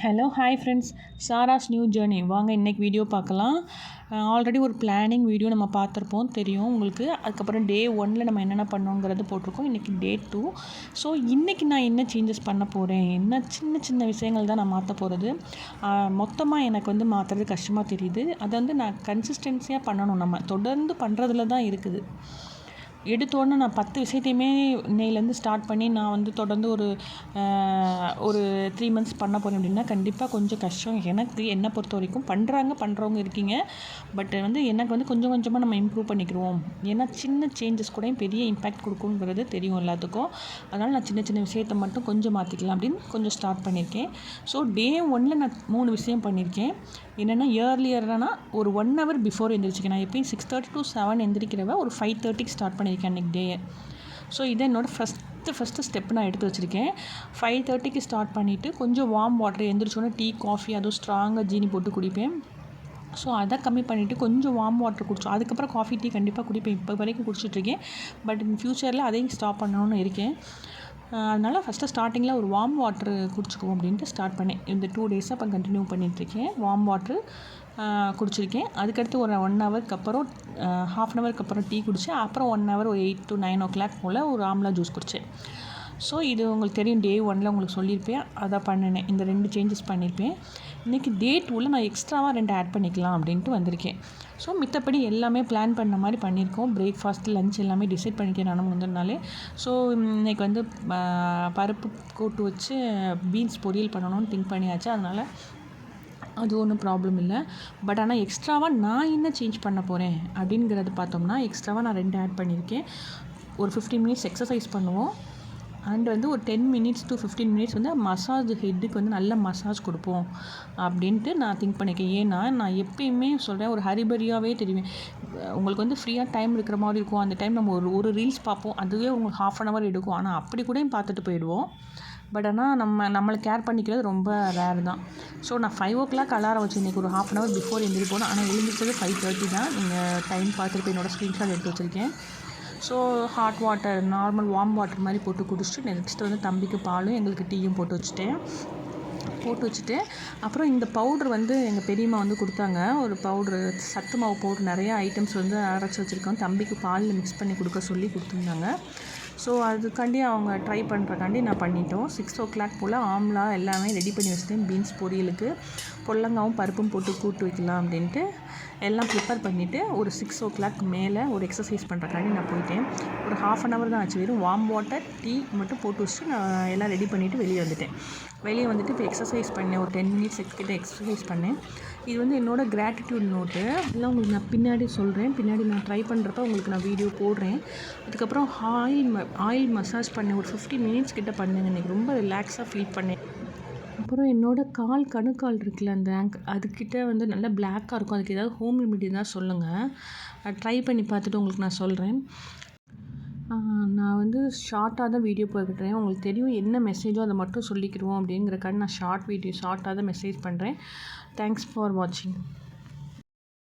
Hello hi friends Sara's new journey வாங்க இன்றைக்கி video பார்க்கலாம். ஆல்ரெடி ஒரு பிளானிங் வீடியோ நம்ம பார்த்துருப்போம். தெரியும் உங்களுக்கு. அதுக்கப்புறம் டே ஒனில் நம்ம என்னென்ன பண்ணோங்கிறது போட்டிருக்கோம். இன்றைக்கி டே டூ ஸோ இன்றைக்கி நான் என்ன சேஞ்சஸ் பண்ண போகிறேன் என்ன சின்ன சின்ன விஷயங்கள் தான் நான் மாற்ற போகிறது மொத்தமாக எனக்கு வந்து மாற்றுறது கஷ்டமாக தெரியுது. அதை வந்து நான் கன்சிஸ்டன்சியாக பண்ணணும் நம்ம. தொடர்ந்து பண்ணுறதுல தான் இருக்குது. எடுத்தோடனே நான் பத்து விஷயத்தையுமே இன்னையிலேருந்து ஸ்டார்ட் பண்ணி நான் வந்து தொடர்ந்து ஒரு ஒரு த்ரீ மந்த்ஸ் பண்ண போகிறேன் அப்படின்னா கண்டிப்பாக கொஞ்சம் கஷ்டம். எனக்கு என்னை பொறுத்த வரைக்கும் பண்ணுறாங்க பண்ணுறவங்க இருக்கீங்க. பட் வந்து எனக்கு வந்து கொஞ்சம் கொஞ்சமாக நம்ம இம்ப்ரூவ் பண்ணிக்கிடுவோம். ஏன்னா சின்ன சேஞ்சஸ் கூட பெரிய இம்பேக்ட் கொடுக்குங்கிறது தெரியும் எல்லாத்துக்கும். அதனால் நான் சின்ன சின்ன விஷயத்தை மட்டும் கொஞ்சம் மாற்றிக்கலாம் அப்படின்னு கொஞ்சம் ஸ்டார்ட் பண்ணியிருக்கேன். ஸோ டே ஒன்னில் நான் மூணு விஷயம் பண்ணியிருக்கேன். என்னென்னா இயர்லியர்னா ஒரு ஒன் ஹவர் பிஃபோர் எழுந்திரிச்சிக்கேன் நான் எப்பயும் சிக்ஸ் தேர்ட்டி டு செவன் எந்திரிக்கிறவ ஒரு ஃபைவ் தேர்ட்டிக்கு ஸ்டார்ட் பண்ணி பண்ணியிருக்கேன் அன்றைக்கி ஸோ இதை என்னோடய ஃபஸ்ட்டு ஃபஸ்ட்டு ஸ்டெப் நான் எடுத்து வச்சுருக்கேன். ஃபைவ் தேர்ட்டிக்கு ஸ்டார்ட் பண்ணிவிட்டு கொஞ்சம் வார்ம் வாட்டர் எந்திரிச்சோன்னே டீ காஃபி அதுவும் ஸ்ட்ராங்காக ஜீனி போட்டு குடிப்பேன். ஸோ அதை கம்மி பண்ணிவிட்டு கொஞ்சம் வார்ம் வாட்டர் குடிச்சோம் அதுக்கப்புறம் காஃபி டீ கண்டிப்பாக குடிப்பேன். இப்போ வரைக்கும் குடிச்சிட்ருக்கேன் பட் இன் ஃப்யூச்சரில் அதையும் ஸ்டாப் பண்ணணும்னு இருக்கேன். அதனால் ஃபஸ்ட்டு ஸ்டார்டிங்கில் ஒரு வார்ம் வாட்ரு குடிச்சிக்குவோம் அப்படின்ட்டு ஸ்டார்ட் பண்ணேன். இந்த டூ டேஸாக இப்போ கண்டினியூ பண்ணிகிட்ருக்கேன் வார்ம் வாட்ரு குடிச்சிருக்கேன். அதுக்கடுத்து ஒரு ஒன் ஹவருக்கு அப்புறம் ஹாஃப் அன் ஹவருக்கு அப்புறம் டீ குடித்தேன் அப்புறம் ஒன் ஹவர் ஒரு eight to nine o'clock போல் ஒரு ஆம்லா ஜூஸ் குடித்தேன் ஸோ இது உங்களுக்கு தெரியும் டே ஒனில் உங்களுக்கு சொல்லியிருப்பேன். அதை பண்ணினேன். இந்த ரெண்டு சேஞ்சஸ் பண்ணியிருப்பேன். இன்றைக்கி டே டூவில் நான் எக்ஸ்ட்ராவாக ரெண்டு ஆட் பண்ணிக்கலாம் அப்படின்ட்டு வந்திருக்கேன். ஸோ மித்தப்படி எல்லாமே பிளான் பண்ண மாதிரி பண்ணியிருக்கோம். பிரேக்ஃபாஸ்ட் லஞ்ச் எல்லாமே டிசைட் பண்ணிட்டேன் நானும் முந்தினாலே ஸோ இன்றைக்கி வந்து பருப்பு கூட்டு வச்சு பீன்ஸ் பொரியல் பண்ணணும்னு திங்க் பண்ணியாச்சு. அதனால் அது ஒன்றும் ப்ராப்ளம் இல்லை. பட் ஆனால் எக்ஸ்ட்ராவாக நான் என்ன சேஞ்ச் பண்ண போகிறேன் அப்படிங்கிறது பார்த்தோம்னா எக்ஸ்ட்ராவாக நான் ரெண்டு ஆட் பண்ணியிருக்கேன். ஒரு ஃபிஃப்டீன் மினிட்ஸ் எக்ஸசைஸ் பண்ணுவோம். அண்ட் வந்து ஒரு ten minutes to fifteen minutes வந்து மசாஜ் ஹெட்டுக்கு வந்து நல்ல மசாஜ் கொடுப்போம். அப்படின்ட்டு நான் திங்க் பண்ணியிருக்கேன் ஏன்னா நான் எப்பயுமே சொல்கிறேன் ஒரு ஹரிபரியாகவே தெரியும். உங்களுக்கு வந்து ஃப்ரீயாக டைம் இருக்கிற மாதிரி இருக்கும். அந்த டைம் நம்ம ஒரு ஒரு ரீல்ஸ் பார்ப்போம். அதுவே உங்களுக்கு ஹாஃப் அன் ஹவர் எடுக்கும். ஆனால் அப்படி கூட பார்த்துட்டு போயிடுவோம். பட் ஆனால் நம்ம நம்மளை கேர் பண்ணிக்கிறது ரொம்ப ரேர் தான். ஸோ நான் ஃபைவ் ஓ கிளாக் அலாரம் வச்சு இன்றைக்கி ஒரு ஹாஃப் அன் ஹவர் பிஃபோர் எழுந்திரி போனோம் ஆனால் எழுந்திரிச்சது ஃபைவ் தேர்ட்டி தான். நீங்கள் டைம் பார்த்துட்டு என்னோடய ஸ்க்ரீன்ஷாட் எடுத்து வச்சுருக்கேன். So hot water normal warm water மாதிரி போட்டு குடிச்சிட்டு நெக்ஸ்ட் வந்து தம்பிக்கு பாலும் எங்களுக்கு டீயும் போட்டு வச்சுட்டேன். போட்டு வச்சுட்டு அப்புறம் இந்த பவுட்ரு வந்து எங்கள் பெரியம்மா வந்து கொடுத்தாங்க. ஒரு பவுட்ரு சத்து மாவு பவுட்ரு நிறையா ஐட்டம்ஸ் வந்து அரைச்சி வச்சுருக்கோம். தம்பிக்கு பாலில் மிக்ஸ் பண்ணி கொடுக்க சொல்லி கொடுத்துருந்தாங்க. ஸோ அதுக்காண்டி அவங்க ட்ரை பண்ணுறக்காண்டி நான் பண்ணிட்டோம். சிக்ஸ் ஓ கிளாக் போல் ஆம்லா எல்லாமே ரெடி பண்ணி வச்சுட்டேன். பீன்ஸ் பொரியலுக்கு பொல்லங்காவும் பருப்பும் போட்டு கூட்டு வைக்கலாம் அப்படின்ட்டு எல்லாம் ப்ரிப்பேர் பண்ணிவிட்டு ஒரு சிக்ஸ் ஓ கிளாக் மேலே ஒரு எக்ஸசைஸ் பண்ணுறக்காண்டி நான் போயிட்டேன். ஒரு ஹாஃப் அன் ஹவர் தான் ஆச்சு. வெறும் வார்ம் வாட்டர் டீ மட்டும் போட்டு வச்சுட்டு நான் எல்லாம் ரெடி பண்ணிவிட்டு வெளியே வந்துட்டேன். வெளியே வந்துட்டு இப்போ எக்ஸசைஸ் பண்ணேன். ஒரு டென் மினிட்ஸ் கிட்ட எக்ஸசைஸ் பண்ணேன். இது வந்து என்னோடய கிராட்டிடியூட் நோட்டு இதெல்லாம் உங்களுக்கு நான் பின்னாடி சொல்கிறேன் பின்னாடி நான் ட்ரை பண்ணுறப்ப உங்களுக்கு நான் வீடியோ போடுறேன். அதுக்கப்புறம் ஆயில் ம ஆயில் மசாஜ் பண்ணேன் ஒரு ஃபிஃப்டி மினிட்ஸ் கிட்டே பண்ணேங்க. இன்றைக்கி ரொம்ப ரிலாக்ஸாக ஃபீல் பண்ணேன் அப்புறம் என்னோடய கால் கணுக்கால் இருக்குல்ல அந்த ஆங்க் அதுக்கிட்ட வந்து நல்லா பிளாக்காக இருக்கும். அதுக்கு ஏதாவது ஹோம் ரெமெடி தான் சொல்லுங்கள் ட்ரை பண்ணி பார்த்துட்டு உங்களுக்கு நான் சொல்கிறேன் நான் வந்து ஷார்ட்டாக தான் வீடியோ போய்கிட்டுறேன் உங்களுக்கு தெரியும் என்ன மெசேஜோ அதை மட்டும் சொல்லிக்கிடுவோம் அப்படிங்கிறக்காண்டி நான் ஷார்ட் வீடியோ ஷார்ட்டாக தான் மெசேஜ் பண்ணுறேன் தேங்க்ஸ் ஃபார் வாட்சிங்